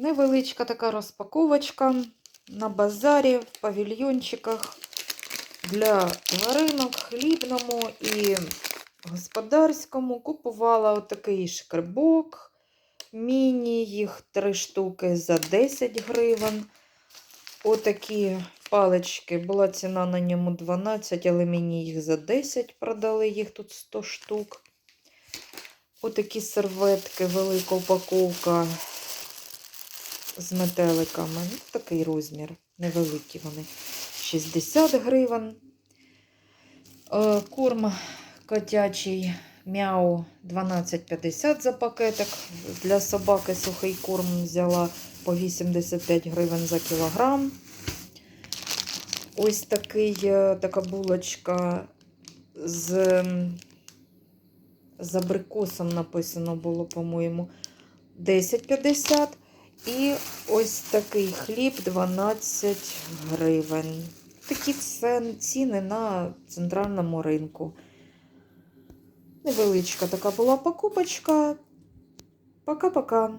Невеличка така розпаковочка на базарі в павільйончиках для тваринок, хлібному і господарському. Купувала отакий шкребок міні, їх три штуки за 10 гривень. Отакі палички, була ціна на ньому 12, але мені їх за 10 продали, їх тут 100 штук. Отакі серветки, велика упаковка з метеликами. Ну, такий розмір, невеликі вони. 60 гривень. Е, Корм котячий мяу 12,50 за пакетик. Для собаки сухий корм взяла по 85 гривень за кілограм. Ось такий, е, така булочка з з абрикосом написано було, по-моєму, 10,50. І ось такий хліб 12 гривень. Такі ціни на центральному ринку. Невеличка така була покупочка. Пока-пока.